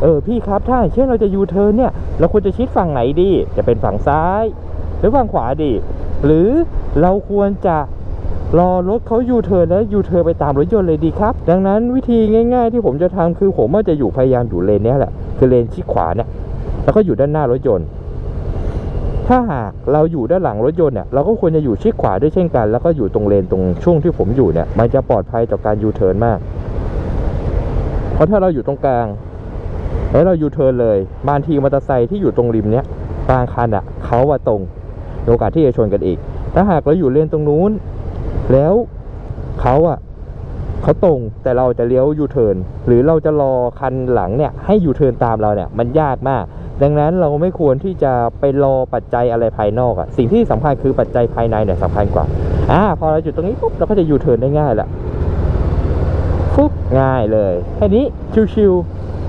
เออพี่ครับถ้าเช่นเราจะยูเทิร์นเนี่ยเราควรจะชิดฝั่งไหนดี จะเป็นฝั่งซ้าย หรือฝั่งขวาดี หรือเราควรจะรอรถเขายูเทิร์นแล้วยูเทิร์นไปตามรถยนต์เลยดีครับ ดังนั้นวิธีง่าย ๆ ที่ผมจะทำคือผมว่าจะอยู่พยายามอยู่เลนนี้แหละคือเลนชิดขวาเนี่ยแล้วก็อยู่ด้านหน้ารถยนต์ ถ้าหากเราอยู่ด้านหลังรถยนต์เนี่ยเราก็ควรจะอยู่ชิดขวาด้วยเช่นกัน แล้วก็อยู่ตรงเลนตรงช่วงที่ผมอยู่เนี่ยมันจะปลอดภัยต่อการยูเทิร์นมาก เพราะถ้าเราอยู่ตรงกลาง แล้วเรายูเทิร์นเลยบางทีมอเตอร์ไซค์ที่อยู่ตรงริมเนี้ยบางคันอะเขาว่าตรงโอกาสที่จะชนกันอีก ถ้าหากเราอยู่เลนตรงนู้น แล้วเขาอะเขาตรงแต่เราจะเลี้ยวยูเทิร์นหรือเราจะรอคันหลังเนี่ยให้ยูเทิร์นตามเราเนี่ยมันยากมาก ดังนั้นเราไม่ควรที่จะไปรอปัจจัยอะไรภายนอกอะสิ่งที่สำคัญคือปัจจัยภายในเนี่ยสำคัญกว่าอ่าพอเราจุดตรงนี้ปุ๊บเราก็จะยูเทิร์นได้ง่ายละฟุ๊บง่ายเลยแค่นี้ชิวๆ